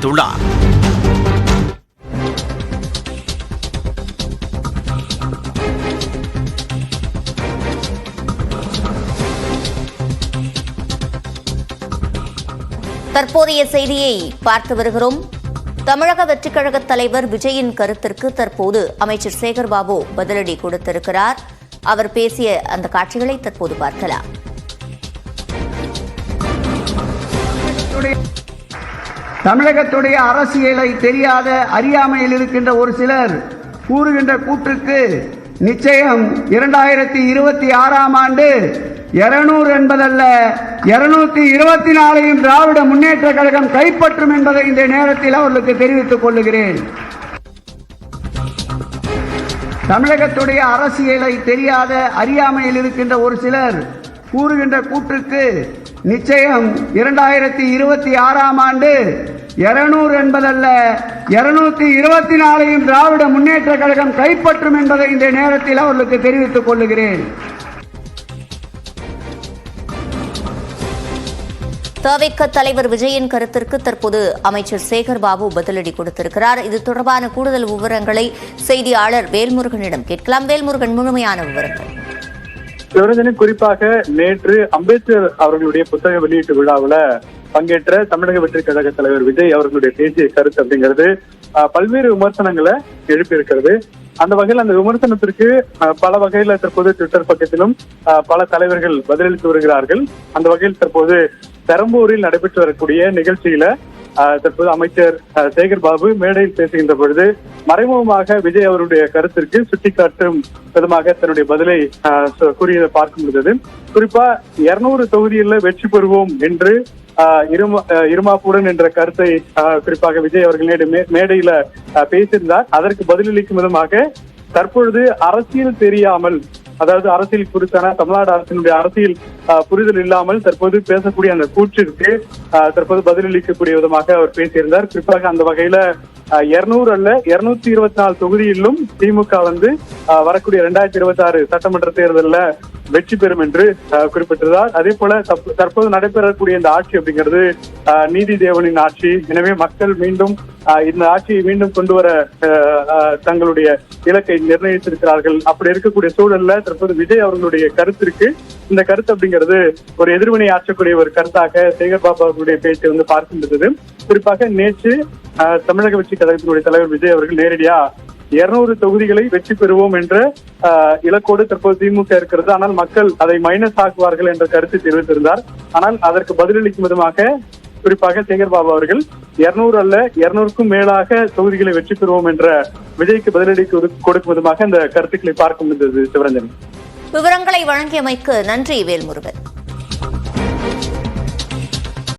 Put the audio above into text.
தெரிவித்துள்ளார் தற்போதைய செய்தியை பார்த்து வருகிறோம். தமிழக வெற்றிக் கழக தலைவர் விஜயின் கருத்திற்கு தற்போது அமைச்சர் சேகர்பாபு பதிலடி கொடுத்திருக்கிறார். அவர் பேசிய அந்த காட்சிகளை தற்போது பார்க்கலாம். தமிழகத்துடைய அரசியலை தெரியாத அறியாமையில் இருக்கின்ற ஒரு சிலர் கூறுகின்ற கூற்றுக்கு நிச்சயம் இரண்டாயிரத்தி இருபத்தி ஆறாம் ஆண்டு இருநூறு என்பதல்ல இருநூத்தி இருபத்தி நாலையும் திராவிட முன்னேற்ற கழகம் கைப்பற்றும் என்பதை இந்த நேரத்தில் அவர்களுக்கு தெரிவித்துக் கொள்ளுகிறேன். தமிழகத்துடைய அரசியலை தெரியாத அறியாமையில் இருக்கின்ற ஒரு சிலர் கூறுகின்ற கூற்றுக்கு நிச்சயம் இரண்டாயிரத்தி இருபத்தி ஆறாம் ஆண்டு இருநூறு என்பதல்ல இருநூத்தி இருபத்தி நாலையும் திராவிட முன்னேற்ற கழகம் கைப்பற்றும் என்பதை இந்த நேரத்தில் அவர்களுக்கு தெரிவித்துக் கொள்ளுகிறேன். தவிக தலைவர் விஜயின் கருத்திற்கு தற்போது அமைச்சர் சேகர்பாபு பதிலடி கொடுத்திருக்கிறார். இது தொடர்பான கூடுதல் விவரங்களை செய்தியாளர் வேல்முருகனிடம் கேட்கலாம். வேல்முருகன் முழுமையான விவரங்கள். சிவரஞ்சனி குறிப்பாக நேற்று அம்பேத்கர் அவர்களுடைய புத்தக வெளியீட்டு விழாவில் பங்கேற்ற தமிழக வெற்றி கழக தலைவர் விஜய் அவர்களுடைய பேசிய கருத்து அப்படிங்கிறது பல்வேறு விமர்சனங்களை எழுப்பியிருக்கிறது. அந்த வகையில் அந்த விமர்சனத்திற்கு பல வகையில தற்போது ட்விட்டர் பக்கத்திலும் பல தலைவர்கள் பதிலளித்து வருகிறார்கள். அந்த வகையில் தற்போது பெரம்பூரில் நடைபெற்று வரக்கூடிய நிகழ்ச்சியில தற்போது அமைச்சர் சேகர் பாபு மேடையில் பேசுகின்ற பொழுது மறைமுகமாக விஜய் அவருடைய கருத்திற்கு சுட்டிக்காட்டும் விதமாக தன்னுடைய பதிலை கூறியதை பார்க்க முடிந்தது. குறிப்பா இருநூறு தொகுதியில் வெற்றி பெறுவோம் என்று ஆஹ் இருமா இருமாப்புடன் என்ற கருத்தை குறிப்பாக விஜய் அவர்கள் மேடையில பேசியிருந்தார். அதற்கு பதிலளிக்கும் விதமாக தற்பொழுது அரசியல் தெரியாமல் அதாவது அரசியல் குறித்தான தமிழ்நாடு அரசினுடைய அரசியல் ஆஹ், புரிதல் இல்லாமல் தற்போது பேசக்கூடிய அந்த கூற்றிற்கு தற்போது பதிலளிக்கக்கூடிய விதமாக அவர் பேசியிருந்தார். குறிப்பாக அந்த வகையில இருநூறு அல்ல இருநூத்தி இருபத்தி நாலு தொகுதியிலும் திமுக வந்து ஆஹ், வரக்கூடிய இரண்டாயிரத்தி இருபத்தி ஆறு சட்டமன்ற தேர்தலில் வெற்றி பெறும் என்று குறிப்பிட்டிருந்தார். அதே போல தற்போது நடைபெறக்கூடிய இந்த ஆட்சி அப்படிங்கிறது ஆஹ், நீதி தேவனின் ஆட்சி. எனவே மக்கள் மீண்டும் ஆஹ், இந்த ஆட்சியை மீண்டும் கொண்டு வர தங்களுடைய இலக்கை நிர்ணயித்திருக்கிறார்கள். அப்படி இருக்கக்கூடிய சூழல்ல தற்போது விஜய் அவர்களுடைய கருத்திற்கு இந்த கருத்து அப்படிங்கிறது ஒரு எதிர்வினை ஆற்றக்கூடிய ஒரு கருத்தாக சேகர் பாபா அவர்களுடைய பேச்சை வந்து பார்க்கின்றது. குறிப்பாக நேற்று தமிழக வெற்றி கழகத்தினுடைய தலைவர் விஜய் அவர்கள் நேரடியா இருநூறு தொகுதிகளை வெற்றி பெறுவோம் என்ற ஆஹ், இலக்கோடு தற்போது திமுக இருக்கிறது. ஆனால் மக்கள் அதை மைனஸ் ஆக்குவார்கள் என்ற கருத்தை தெரிவித்திருந்தார். ஆனால் அதற்கு பதிலளிக்கும் விதமாக குறிப்பாக சேகர் பாபு அவர்கள் இருநூறு அல்ல இருநூறுக்கும் மேலாக தொகுதிகளை வெற்றி பெறுவோம் என்ற விஜய்க்கு பதிலடி கொடு- கொடுக்கும் விதமாக இந்த கருத்துக்களை பார்க்க முடிந்தது சிவரஞ்சன். விவரங்களை வழங்கியமைக்கு நன்றி வேல்முருகன்.